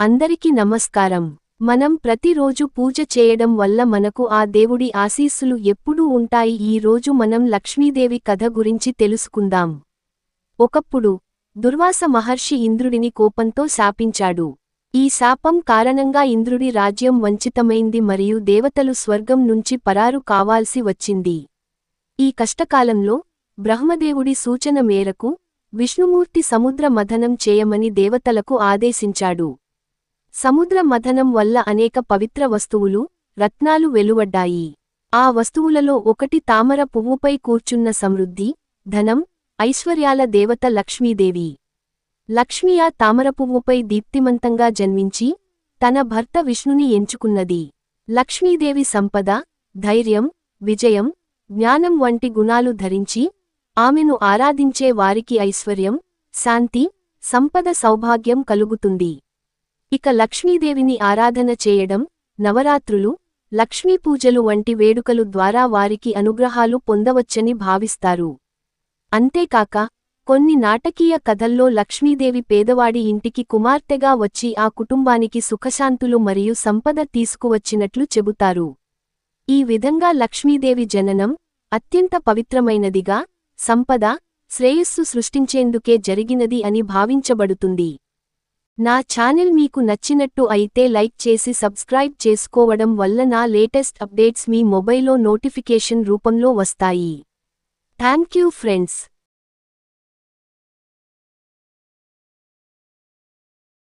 అందరికీ నమస్కారం. మనం ప్రతిరోజు పూజ చేయడం వల్ల మనకు ఆ దేవుడి ఆశీస్సులు ఎప్పుడూ ఉంటాయి. ఈ రోజు మనం లక్ష్మీదేవి కథ గురించి తెలుసుకుందాం. ఒకప్పుడు దుర్వాస మహర్షి ఇంద్రుడిని కోపంతో శాపించాడు. ఈ శాపం కారణంగా ఇంద్రుడి రాజ్యం వంచితమైంది మరియు దేవతలు స్వర్గం నుంచి పరారు కావాల్సి వచ్చింది. ఈ కష్టకాలంలో బ్రహ్మదేవుడి సూచన మేరకు విష్ణుమూర్తి సముద్ర మథనం చేయమని దేవతలకు ఆదేశించాడు. సముద్ర మథనం వల్ల అనేక పవిత్ర వస్తువులు రత్నాలు వెలువడ్డాయి. ఆ వస్తువులలో ఒకటి తామర పువ్వుపై కూర్చున్న సమృద్ధి ధనం ఐశ్వర్యాల దేవత లక్ష్మీదేవి. లక్ష్మియా తామర పువ్వుపై దీప్తిమంతంగా జన్మించి తన భర్త విష్ణుని ఎంచుకున్నది. లక్ష్మీదేవి సంపద ధైర్యం విజయం జ్ఞానం వంటి గుణాలు ధరించి ఆమెను ఆరాధించే వారికి ఐశ్వర్యం శాంతి సంపద సౌభాగ్యం కలుగుతుంది. ఇక లక్ష్మీదేవిని ఆరాధన చేయడం నవరాత్రులు లక్ష్మీపూజలు వంటి వేడుకలు ద్వారా వారికి అనుగ్రహాలు పొందవచ్చని భావిస్తారు. అంతేకాక కొన్ని నాటకీయ కథల్లో లక్ష్మీదేవి పేదవాడి ఇంటికి కుమార్తెగా వచ్చి ఆ కుటుంబానికి సుఖశాంతులు మరియు సంపద తీసుకువచ్చినట్లు చెబుతారు. ఈ విధంగా లక్ష్మీదేవి జననం అత్యంత పవిత్రమైనదిగా సంపద శ్రేయస్సు సృష్టించేందుకే జరిగినది అని భావించబడుతుంది. నా ఛానల్ మీకు నచ్చినట్టు అయితే లైక్ చేసి సబ్స్క్రైబ్ చేసుకోవడం వల్ల నా లేటెస్ట్ అప్డేట్స్ మీ మొబైల్లో నోటిఫికేషన్ రూపంలో వస్తాయి. Thank you friends.